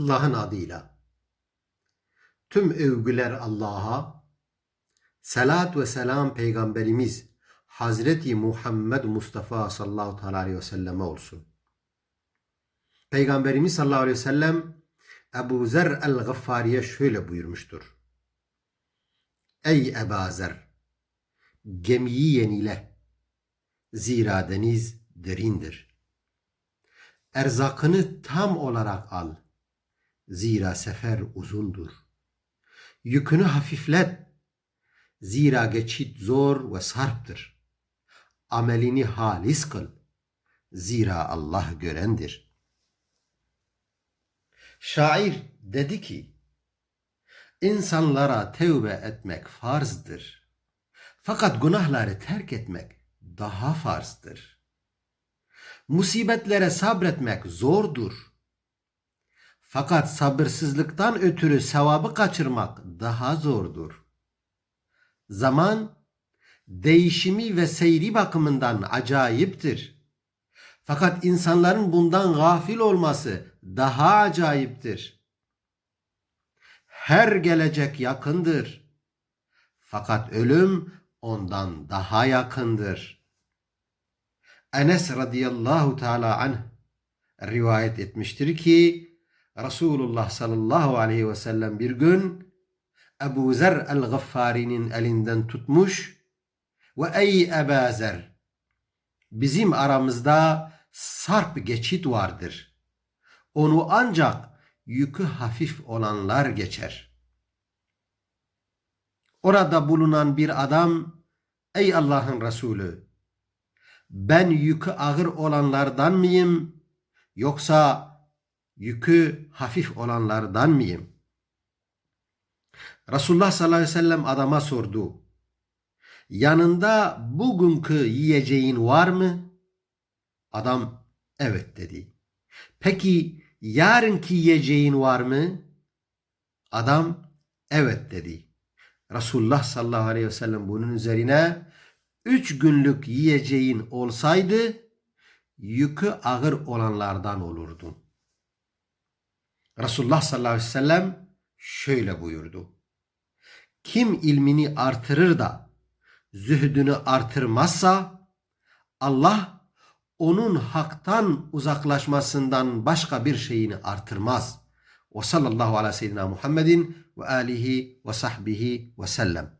Allah'ın adıyla. Tüm övgüler Allah'a, salat ve selam Peygamberimiz Hazreti Muhammed Mustafa sallallahu aleyhi ve selleme olsun. Peygamberimiz sallallahu aleyhi ve sellem Ebu Zer el-Gaffari'ye şöyle buyurmuştur. Ey Ebu Zer! Gemiyi yenile. Zira deniz derindir. Erzakını tam olarak al. Zira sefer uzundur. Yükünü hafiflet. Zira geçit zor ve sarptır. Amelini halis kıl. Zira Allah görendir. Şair dedi ki, İnsanlara tevbe etmek farzdır. Fakat günahları terk etmek daha farzdır. Musibetlere sabretmek zordur. Fakat sabırsızlıktan ötürü sevabı kaçırmak daha zordur. Zaman değişimi ve seyri bakımından acayiptir. Fakat insanların bundan gafil olması daha acayiptir. Her gelecek yakındır. Fakat ölüm ondan daha yakındır. Enes radıyallahu teala anh rivayet etmiştir ki Resulullah sallallahu aleyhi ve sellem bir gün Ebu Zer el-Gaffari'nin elinden tutmuş ve ey Ebu Zer bizim aramızda sarp geçit vardır. Onu ancak yükü hafif olanlar geçer. Orada bulunan bir adam ey Allah'ın Resulü ben yükü ağır olanlardan mıyım yoksa yükü hafif olanlardan mıyım? Resulullah sallallahu aleyhi ve sellem adama sordu. Yanında bugünkü yiyeceğin var mı? Adam evet dedi. Peki yarınki yiyeceğin var mı? Adam evet dedi. Resulullah sallallahu aleyhi ve sellem bunun üzerine üç günlük yiyeceğin olsaydı yükü ağır olanlardan olurdun. Resulullah sallallahu aleyhi ve sellem şöyle buyurdu. Kim ilmini artırır da zühdünü artırmazsa Allah onun haktan uzaklaşmasından başka bir şeyini artırmaz. Ve sallallahu ala seyyidina Muhammedin ve alihi ve sahbihi ve sellem.